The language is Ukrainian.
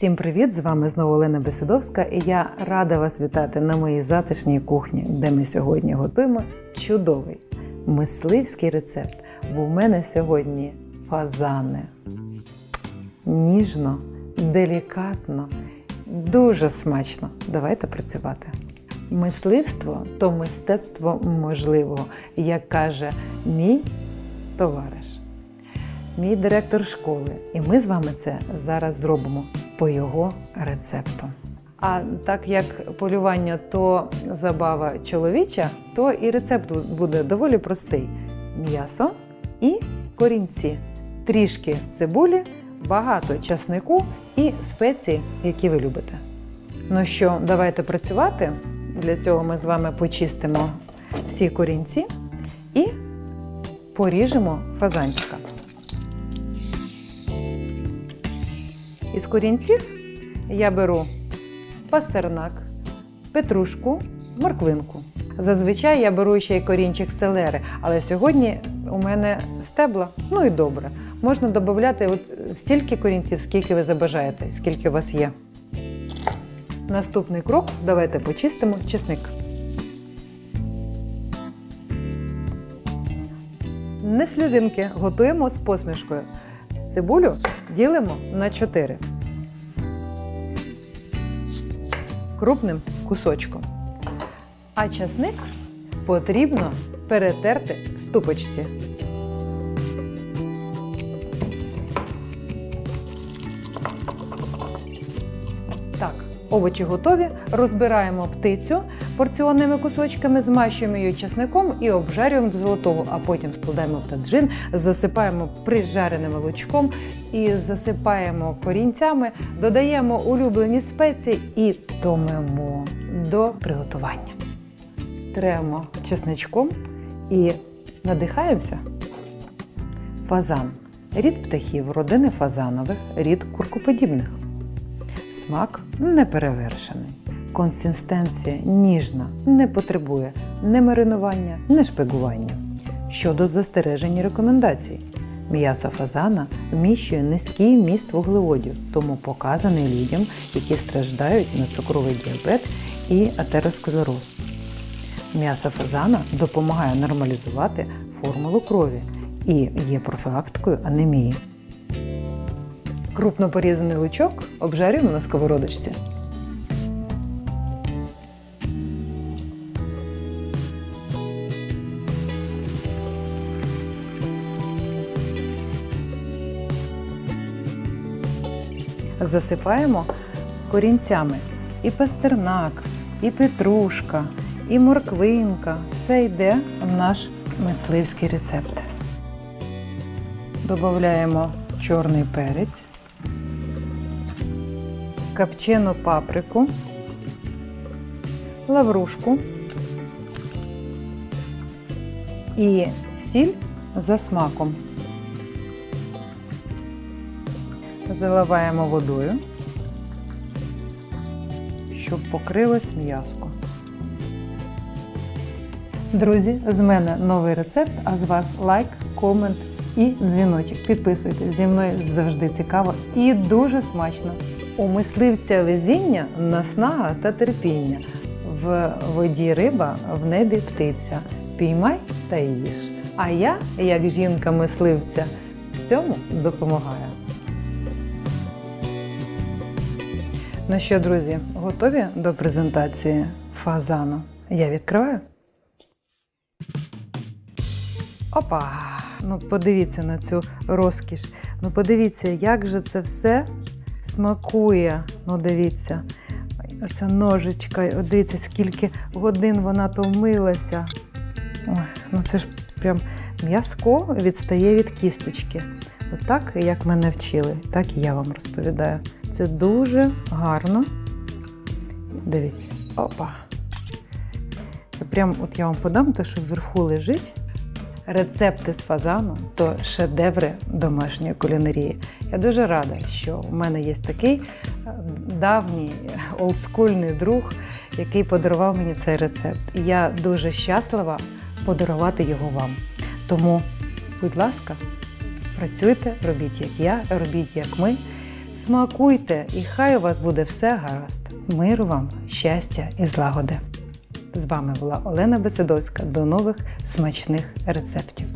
Всім привіт! З вами знову Олена Бесидовська, і я рада вас вітати на моїй затишній кухні, де ми сьогодні готуємо чудовий мисливський рецепт. Бо в мене сьогодні фазани. Ніжно, делікатно, дуже смачно. Давайте працювати. Мисливство то мистецтво можливого, як каже мій товариш мій директор школи, і ми з вами це зараз зробимо по його рецепту. А так як полювання то забава чоловіча, то і рецепт буде доволі простий: м'ясо і корінці, трішки цибулі, багато часнику і спеції, які ви любите. Ну що, давайте працювати. Для цього ми з вами почистимо всі корінці і поріжемо фазанчика. Із корінців я беру пастернак, петрушку, морквинку. Зазвичай я беру ще й корінчик селери, але сьогодні у мене стебла, ну і добре. Можна додати стільки корінців, скільки ви забажаєте, скільки у вас є. Наступний крок давайте почистимо чесник. Не сльозинки, готуємо з посмішкою. Цибулю ділимо на 4. Крупним кусочком. А часник потрібно перетерти в ступочці. Овочі готові. Розбираємо птицю порціонними кусочками, змащуємо її чесником і обжарюємо до золотого, а потім складаємо в таджин, засипаємо прижареним лучком і засипаємо корінцями, додаємо улюблені спеції і томимо до приготування. Тремо чесничком і надихаємося. Фазан. Рід птахів родини фазанових, рід куркоподібних. Смак неперевершений. Консистенція ніжна, не потребує ні маринування, ні шпигування. Щодо застережень і рекомендацій. М'ясо фазана вміщує низький вміст вуглеводів, тому показаний людям, які страждають на цукровий діабет і атеросклероз. М'ясо фазана допомагає нормалізувати формулу крові і є профілактикою анемії. Крупно порізаний лучок обжарюємо на сковородочці. Засипаємо корінцями і пастернак, і петрушка, і морквинка. Все йде в наш мисливський рецепт. Додаємо чорний перець, копчену паприку, лаврушку і сіль за смаком. Заливаємо водою, щоб покрилось м'яско. Друзі, з мене новий рецепт, а з вас лайк, комент і дзвіночок. Підписуйтесь, зі мною завжди цікаво і дуже смачно. У мисливця везіння наснага та терпіння. В воді риба, в небі птиця. Піймай та їж. А я, як жінка-мисливця, в цьому допомагаю. Ну що, друзі, готові до презентації фазану? Я відкриваю. Опа! Ну, подивіться на цю розкіш. Ну, подивіться, як же це все смакує. Ну, дивіться, оця ножичка, дивіться, скільки годин вона томилася. Ой, ну це ж прям м'язко відстає від кісточки. Отак, як мене вчили, так і я вам розповідаю. Це дуже гарно. Дивіться, опа. Прям от я вам подам те, що вверху лежить. Рецепти з фазану то шедеври домашньої кулінарії. Я дуже рада, що у мене є такий е, давній олдскульний друг, який подарував мені цей рецепт. І я дуже щаслива подарувати його вам. Тому, будь ласка, працюйте, робіть як я, робіть як ми. Смакуйте, і хай у вас буде все гаразд. Миру вам, щастя і злагоди. З вами була Олена Бесидоцька. До нових смачних рецептів.